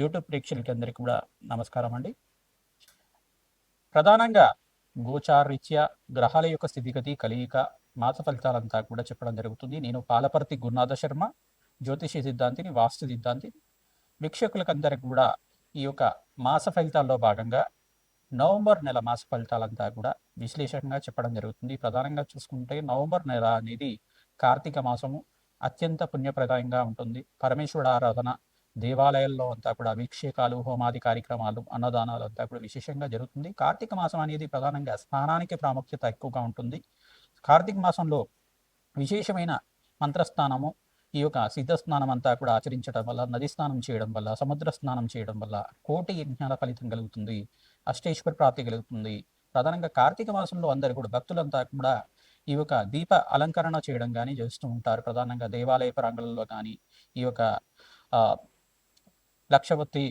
YouTube ప్రేక్షకులకి అందరికీ కూడా నమస్కారం అండి. ప్రధానంగా గోచారీత్యా గ్రహాల యొక్క స్థితిగతి కలియిక మాస ఫలితాలంతా కూడా చెప్పడం జరుగుతుంది. నేను పాలపర్తి గురునాథ శర్మ జ్యోతిష సిద్ధాంతిని వాస్తు సిద్ధాంతిని. వీక్షకులకందరికి కూడా ఈ యొక్క మాస ఫలితాల్లో భాగంగా నవంబర్ నెల మాస ఫలితాలంతా కూడా విశ్లేషణగా చెప్పడం జరుగుతుంది. ప్రధానంగా చూసుకుంటే నవంబర్ నెల అనేది కార్తీక మాసము అత్యంత పుణ్యప్రదాయంగా ఉంటుంది. పరమేశ్వరుడు ఆరాధన దేవాలయాల్లో అంతా కూడా అభిషేకాలు హోమాది కార్యక్రమాలు అన్నదానాలు అంతా కూడా విశేషంగా జరుగుతుంది. కార్తీక మాసం అనేది ప్రధానంగా స్నానానికి ప్రాముఖ్యత ఎక్కువగా ఉంటుంది. కార్తీక మాసంలో విశేషమైన మంత్రస్నానము ఈ యొక్క సిద్ధ స్నానం అంతా కూడా ఆచరించడం వల్ల నది స్నానం చేయడం వల్ల సముద్ర స్నానం చేయడం వల్ల కోటి యజ్ఞాల ఫలితం కలుగుతుంది. అష్టేశ్వర ప్రాప్తి కలుగుతుంది. ప్రధానంగా కార్తీక మాసంలో అందరు కూడా భక్తులంతా కూడా ఈ యొక్క దీప అలంకరణ చేయడం కానీ చేస్తూ ఉంటారు. ప్రధానంగా దేవాలయ ప్రాంగణంలో కానీ ఈ యొక్క లక్షవత్తి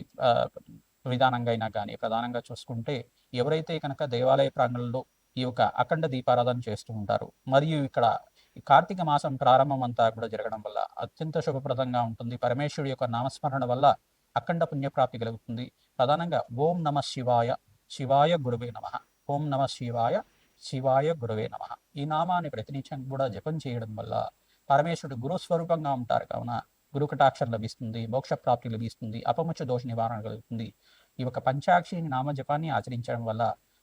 విధానంగా అయినా కానీ ప్రధానంగా చూసుకుంటే ఎవరైతే కనుక దేవాలయ ప్రాంగణంలో ఈ యొక్క అఖండ దీపారాధన చేస్తూ ఉంటారు మరియు ఇక్కడ కార్తీక మాసం ప్రారంభం అంతా కూడా జరగడం వల్ల అత్యంత శుభప్రదంగా ఉంటుంది. పరమేశ్వరుడు యొక్క నామస్మరణ వల్ల అఖండ పుణ్యప్రాప్తి కలుగుతుంది. ప్రధానంగా ఓం నమ శివాయ శివాయ గురువే నమ. ఓం నమ శివాయ శివాయ గురువే నమ. ఈ నామాన్ని ప్రతినిత్యం కూడా జపం చేయడం వల్ల పరమేశ్వరుడు గురుస్వరూపంగా ఉంటారు. కావున గురుకటాక్షరం లభిస్తుంది మోక్ష ప్రాప్తి లభిస్తుంది అపముచ్చ దోష నివారణ కలుగుతుంది. ఈ యొక్క పంచాక్షిని నామ జపాన్ని ఆచరించడం వల్ల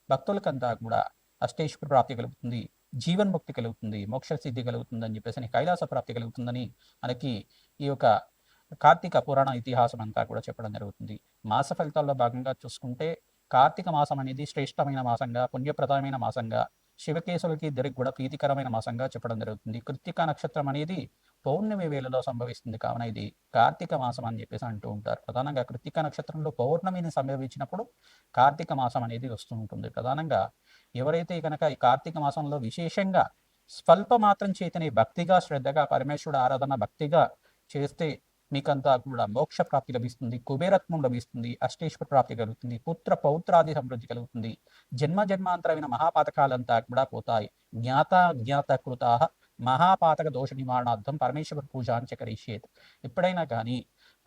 భక్తులకంతా కూడా అష్టేశ్వర ప్రాప్తి కలుగుతుంది జీవన్ముక్తి కలుగుతుంది మోక్ష సిద్ధి కలుగుతుందని చెప్పేసి కైలాస ప్రాప్తి కలుగుతుందని మనకి ఈ యొక్క కార్తీక పురాణ ఇతిహాసం అంతా కూడా చెప్పడం జరుగుతుంది. మాస ఫలితాల్లో భాగంగా చూసుకుంటే కార్తీక మాసం అనేది శ్రేష్టమైన మాసంగా పుణ్యప్రదమైన మాసంగా శివకేశులకి ఇద్దరికి కూడా ప్రీతికరమైన మాసంగా చెప్పడం జరుగుతుంది. కృత్తిక నక్షత్రం అనేది పౌర్ణమి వేళలో సంభవిస్తుంది. కావున ఇది కార్తీక మాసం అని చెప్పేసి అంటూ ఉంటారు. ప్రధానంగా కృత్తిక నక్షత్రంలో పౌర్ణమిని సంభవించినప్పుడు కార్తీక మాసం అనేది వస్తూ ఉంటుంది. ప్రధానంగా ఎవరైతే కనుక ఈ కార్తీక మాసంలో విశేషంగా స్వల్ప మాత్రం చేతని భక్తిగా శ్రద్ధగా పరమేశ్వరుడు ఆరాధన భక్తిగా చేస్తే మీకంతా కూడా మోక్ష ప్రాప్తి లభిస్తుంది కుబేరత్వం లభిస్తుంది అష్టేశ్వర ప్రాప్తి కలుగుతుంది పుత్ర పౌత్రాది సమృద్ధి కలుగుతుంది. జన్మ జన్మాంతరమైన మహాపాతకాలంతా కూడా పోతాయి. జ్ఞాత జ్ఞాత కృత మహాపాతక దోష నివారణార్థం పరమేశ్వర పూజ అని కరిష్యేత్ ఎప్పుడైనా కానీ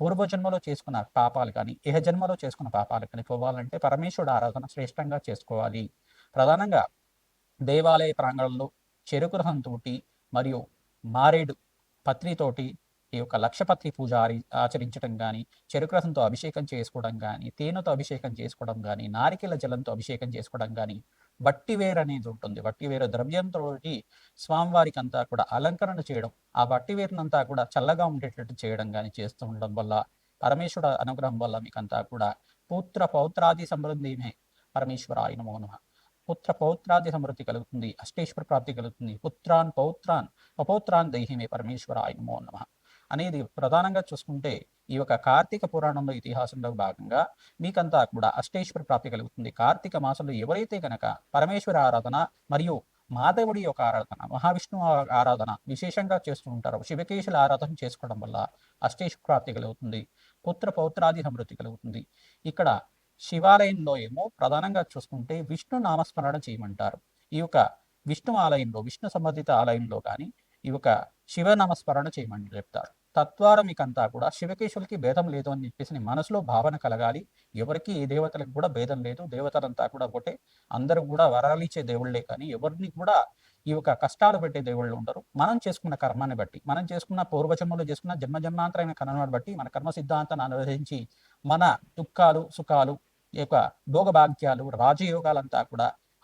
పూర్వజన్మలో చేసుకున్న పాపాలు కానీ ఇహ జన్మలో చేసుకున్న పాపాలు కానీ పోవాలంటే పరమేశ్వరుడు ఆరాధన శ్రేష్టంగా చేసుకోవాలి. ప్రధానంగా దేవాలయ ప్రాంగణంలో చెరుకు రహంతోటి మరియు మారేడు పత్రితోటి ఈ యొక్క లక్షపత్రి పూజ ఆచరించడం కానీ చెరుకు రసంతో అభిషేకం చేసుకోవడం కానీ తేనెతో అభిషేకం చేసుకోవడం కానీ నారికెల జలంతో అభిషేకం చేసుకోవడం కానీ బట్టివేరు అనేది ఉంటుంది. బట్టివేరు ద్రవ్యంతో స్వామివారికి అంతా కూడా అలంకరణ చేయడం ఆ బట్టివేరునంతా కూడా చల్లగా ఉండేటట్టు చేయడం కానీ చేస్తూ ఉండడం వల్ల పరమేశ్వర అనుగ్రహం వల్ల మీకంతా కూడా పుత్ర పౌత్రాది సమృద్ధిమే పరమేశ్వర ఆయన మోనమ పుత్ర పౌత్రాది సమృద్ధి కలుగుతుంది అష్టేశ్వర ప్రాప్తి కలుగుతుంది. పుత్రాన్ పౌత్రాన్ అపౌత్రాన్ దేహిమే పరమేశ్వర ఆయన మోనమ అనేది ప్రధానంగా చూసుకుంటే ఈ యొక్క కార్తీక పురాణంలో ఇతిహాసంలో భాగంగా మీకంతా కూడా అష్టేశ్వర ప్రాప్తి కలుగుతుంది. కార్తీక మాసంలో ఎవరైతే కనుక పరమేశ్వర ఆరాధన మరియు మాధవుడి యొక్క ఆరాధన మహావిష్ణువు ఆరాధన విశేషంగా చేస్తూ ఉంటారు శివకేశుల ఆరాధన చేసుకోవడం వల్ల అష్టేశ్వర ప్రాప్తి కలుగుతుంది. పుత్ర పౌత్రాది సమృద్ధి కలుగుతుంది. ఇక్కడ శివాలయంలో ఏమో ప్రధానంగా చూసుకుంటే విష్ణు నామస్మరణ చేయమంటారు. ఈ యొక్క విష్ణు ఆలయంలో విష్ణు సంబంధిత ఆలయంలో కానీ ఈ యొక్క శివ నామస్మరణ చేయమని చెప్తారు తద్వారా మీకంతా కూడా శివకేశులకి భేదం లేదు అని చెప్పేసి మనసులో భావన కలగాలి. ఎవరికి ఏ దేవతలకు కూడా భేదం లేదు. దేవతలంతా కూడా ఒకటే. అందరూ కూడా వరాలిచ్చే దేవుళ్ళే కానీ ఎవరిని కూడా ఈ యొక్క కష్టాలు పెట్టే దేవుళ్ళు ఉండరు. మనం చేసుకున్న కర్మాన్ని బట్టి మనం చేసుకున్న పూర్వజన్మలో చేసుకున్న జన్మ జన్మాంతరమైన కర్మను బట్టి మన కర్మ సిద్ధాంతాన్ని అనుసరించి మన దుఃఖాలు సుఖాలు ఈ యొక్క భోగభాగ్యాలు రాజయోగాలంతా కూడా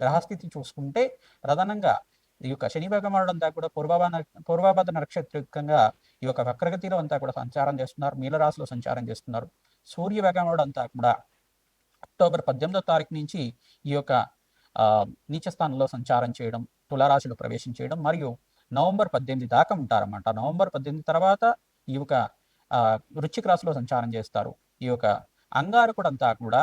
గ్రహస్థితి చూసుకుంటే ప్రధానంగా ఈ యొక్క శని భగవానుడు అంతా కూడా పూర్వభాద పూర్వభద్ర నక్షత్రికంగా ఈ యొక్క వక్రగతిలో అంతా కూడా సంచారం చేస్తున్నారు. మీలరాశిలో సంచారం చేస్తున్నారు. సూర్య భగవానుడు అంతా కూడా అక్టోబర్ పద్దెనిమిదో తారీఖు నుంచి ఈ యొక్క ఆ, నీచ స్థానంలో సంచారం చేయడం తులారాశిలో ప్రవేశం చేయడం మరియు నవంబర్ పద్దెనిమిది దాకా ఉంటారన్నమాట. నవంబర్ పద్దెనిమిది తర్వాత ఈ యొక్క ఆ, రాశిలో సంచారం చేస్తారు. ఈ యొక్క అంగారకుడు అంతా కూడా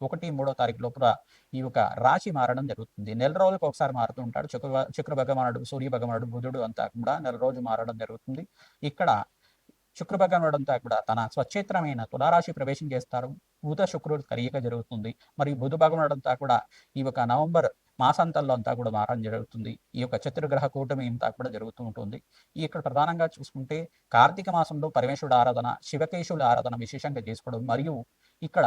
ఒకటి మూడో తారీఖు లోపల ఈ యొక్క రాశి మారడం జరుగుతుంది. నెల రోజులకు ఒకసారి మారుతూ ఉంటాడు. శుక్ర శుక్ర భగవానుడు సూర్య భగవానుడు బుధుడు అంతా కూడా నెల రోజు మారడం జరుగుతుంది. ఇక్కడ శుక్ర భగవానుడు అంతా కూడా తన స్వచ్ఛేత్రమైన తులారాశి ప్రవేశం చేస్తారు. బుధ శుక్రుడు కలయిక జరుగుతుంది. మరియు బుధ భగవానుడు అంతా కూడా ఈ యొక్క నవంబర్ మాసాంతంలో అంతా కూడా మారడం జరుగుతుంది. ఈ యొక్క చతుర్గ్రహ కూటమి అంతా కూడా జరుగుతూ ఉంటుంది. ఇక్కడ ప్రధానంగా చూసుకుంటే కార్తీక మాసంలో పరమేశ్వరుడు ఆరాధన శివకేశుల ఆరాధన విశేషంగా చేసుకోవడం. మరియు ఇక్కడ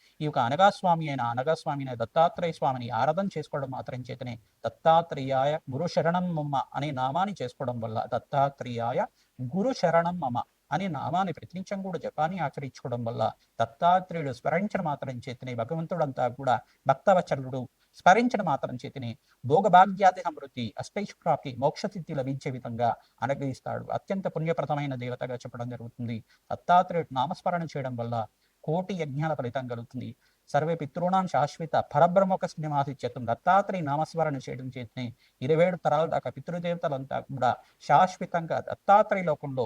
ఈ యొక్క అనగాస్వామి అయిన అనగాస్వామి అయిన దత్తాత్రేయ స్వామిని ఆరాధన చేసుకోవడం మాత్రం చేతనే దత్తాత్రేయాయ గురు శరణం మమ్మ అనే నామాన్ని చేసుకోవడం వల్ల దత్తాత్రేయాయ గురు శరణం మమ అనే నామాన్ని ప్రతినిత్యం కూడా జపాన్ని ఆచరించుకోవడం వల్ల దత్తాత్రేయుడు స్మరించడం మాత్రం చేతనే భగవంతుడంతా కూడా భక్తవచరుడు స్మరించడం మాత్రం చేతనే భోగభాగ్యాది సమృద్ధి అష్టైష్ప్రాప్తి మోక్షసిద్ధి లభించే విధంగా అనుగ్రహిస్తాడు. అత్యంత పుణ్యప్రదమైన దేవతగా చెప్పడం జరుగుతుంది. దత్తాత్రేయుడు నామస్మరణ చేయడం వల్ల కోటి యజ్ఞాల ఫలితం కలుగుతుంది. సర్వే పితృణాం శాశ్వత పరబ్రహ్మక శ్రీనివాసిత్యత్వం దత్తాత్రేయ నామస్మరణ చేయడం చేతనే ఇరవై ఏడు తరాల దాకా పితృదేవతలంతా కూడా శాశ్వతంగా దత్తాత్రేయ లోకంలో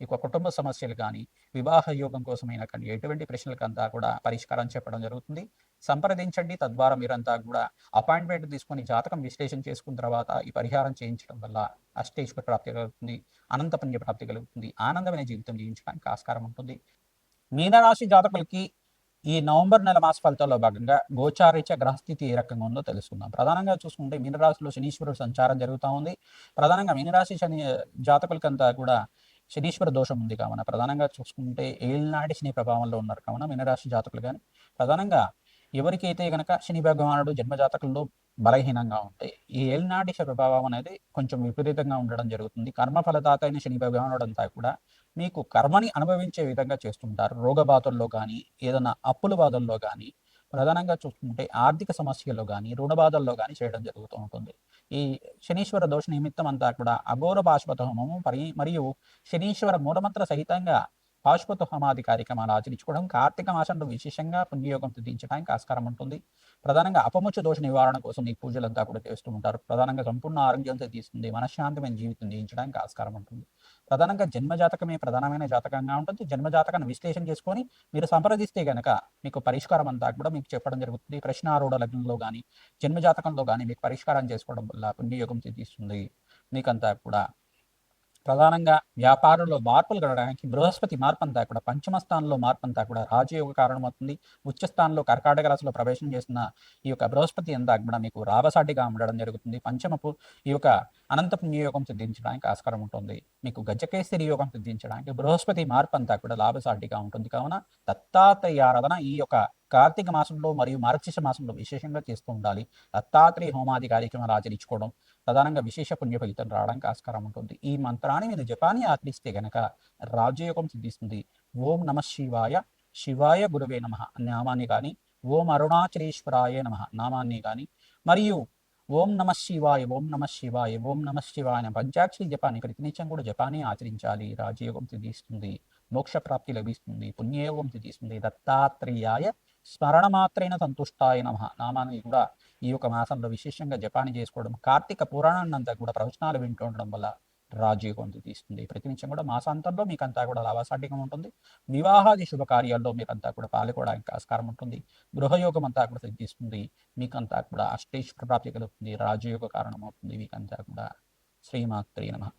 ఈ యొక్క కుటుంబ సమస్యలు కానీ వివాహ యోగం కోసమైనా కానీ ఎటువంటి ప్రశ్నలకంతా కూడా పరిష్కారం చెప్పడం జరుగుతుంది. సంప్రదించండి. తద్వారా మీరంతా కూడా అపాయింట్మెంట్ తీసుకొని జాతకం విశ్లేషణ చేసుకున్న తర్వాత ఈ పరిహారం చేయించడం వల్ల అష్టేశ్వర ప్రాప్తి కలుగుతుంది. అనంత పుణ్య ప్రాప్తి కలుగుతుంది. ఆనందమైన జీవితం జీవించడానికి ఆస్కారం ఉంటుంది. మీనరాశి జాతకులకి ఈ నవంబర్ నెల మాస ఫలితాల్లో భాగంగా గోచారీత్య గ్రహస్థితి ఏ రకంగా ఉందో తెలుసుకుందాం. ప్రధానంగా చూసుకుంటే మీనరాశిలో శనీశ్వరుడు సంచారం జరుగుతూ ఉంది. ప్రధానంగా మీనరాశి శని జాతకులకంతా కూడా శనీశ్వర దోషం ఉంది కావున. ప్రధానంగా చూసుకుంటే ఏళ్ళనాటి శని ప్రభావంలో ఉన్నారు. కావున మీనరాశి జాతకులు కానీ ప్రధానంగా ఎవరికైతే గనక శని భగవానుడు జన్మజాతకుల్లో బలహీనంగా ఉంటే ఈ ఏళ్ళనాటి ప్రభావం అనేది కొంచెం విపరీతంగా ఉండడం జరుగుతుంది. కర్మ ఫలదాత అయిన శని భగవానుడు అంతా కూడా మీకు కర్మని అనుభవించే విధంగా చేస్తుంటారు. రోగ బాధల్లో కానీ ఏదైనా అప్పుల బాధల్లో కానీ ప్రధానంగా చూసుకుంటే ఆర్థిక సమస్యల్లో కానీ రుణ బాధల్లో కానీ చేయడం జరుగుతూ ఉంటుంది. ఈ శనీశ్వర దోష నిమిత్తం అంతా కూడా అఘోర బాష్పత హోమము పరి మరియు శనీశ్వర మూలమంత్ర సహితంగా పాశుపత హోమాది కార్యక్రమాలు ఆచరించుకోవడం కార్తీక మాసంలో విశేషంగా పుణ్యయోగం సిద్ధించడానికి ఆస్కారం ఉంటుంది. ప్రధానంగా అపముచ్చ దోష నివారణ కోసం ఈ పూజలంతా కూడా చేస్తూ ఉంటారు. ప్రధానంగా సంపూర్ణ ఆరోగ్యం సిద్ధిస్తుంది మనశ్శాంతమైన జీవితం జీవించడానికి ఆస్కారం ఉంటుంది. ప్రధానంగా జన్మజాతకమే ప్రధానమైన జాతకంగా ఉంటుంది. జన్మ జాతకాన్ని విశ్లేషణ చేసుకొని మీరు సంప్రదిస్తే గనక మీకు పరిష్కారం అంతా కూడా మీకు చెప్పడం జరుగుతుంది. ప్రశ్నారూఢ లగ్నంలో కానీ జన్మజాతకంలో కానీ మీకు పరిష్కారం చేసుకోవడం వల్ల పుణ్యయోగం సిద్ధిస్తుంది. మీకంతా కూడా ప్రధానంగా వ్యాపారంలో మార్పులు కలగడానికి బృహస్పతి మార్పంతా కూడా పంచమ స్థానంలో మార్పంతా కూడా రాజయోగ కారణమవుతుంది. ఉచ్చ స్థానంలో కర్కాటక రాశిలో ప్రవేశం చేసిన ఈ యొక్క బృహస్పతి అంతా కూడా మీకు రాబసాటిగా ఉండడం జరుగుతుంది. పంచమపు ఈ యొక్క అనంత పుణ్యయోగం సిద్ధించడానికి ఆస్కారం ఉంటుంది. మీకు గజకేసరి యోగం సిద్ధించడానికి బృహస్పతి మార్పంతా కూడా లాభసాటిగా ఉంటుంది. కావున దత్తాత్రేయ ఆరాధన ఈ యొక్క కార్తీక మాసంలో మరియు మార్గశిష మాసంలో విశేషంగా చేస్తూ ఉండాలి. దత్తాత్రేయ హోమాది కార్యక్రమాలు ఆచరించుకోవడం ప్రధానంగా విశేష పుణ్య ఫలితం రావడానికి ఆస్కారం ఉంటుంది. ఈ మంత్రాన్ని మీరు జపాన్ని ఆచరిస్తే గనక రాజయోగం సిద్ధిస్తుంది. ఓం నమ శివాయ శివాయ గురువే నమ నామాన్ని కానీ ఓం అరుణాచలేశ్వరాయ నమ నామాన్ని కానీ మరియు ఓం నమ శివాయ ఓం నమ శివాయ ఓం నమ శివాయ అనే పంచాక్షరి జపాన్ని ప్రతినిత్యం కూడా జపాన్ని ఆచరించాలి. రాజయోగం సిద్ధిస్తుంది. మోక్ష ప్రాప్తి లభిస్తుంది. పుణ్యయోగం సిద్ధిస్తుంది. దత్తాత్రేయాయ స్మరణ మాత్రైన సంతుష్టాయ నమ నామాన్ని కూడా ఈ యొక్క మాసంలో విశేషంగా జపాన్ని చేసుకోవడం కార్తీక పురాణాన్ని అంతా కూడా ప్రవచనాలు వింటూ ఉండడం వల్ల రాజయోగం తీస్తుంది. ప్రతినిత్యం కూడా మాసాంతంలో మీకంతా కూడా లాభసాటిగా ఉంటుంది. వివాహాది శుభకార్యాల్లో మీకంతా కూడా పాల్గొనడానికి ఆస్కారం ఉంటుంది. గృహయోగం అంతా కూడా సిద్ధిస్తుంది. మీకంతా కూడా అష్టేశ్వర ప్రాప్తి కలుగుతుంది. రాజయోగ కారణం అవుతుంది మీకంతా కూడా. శ్రీమాత్రే నమ.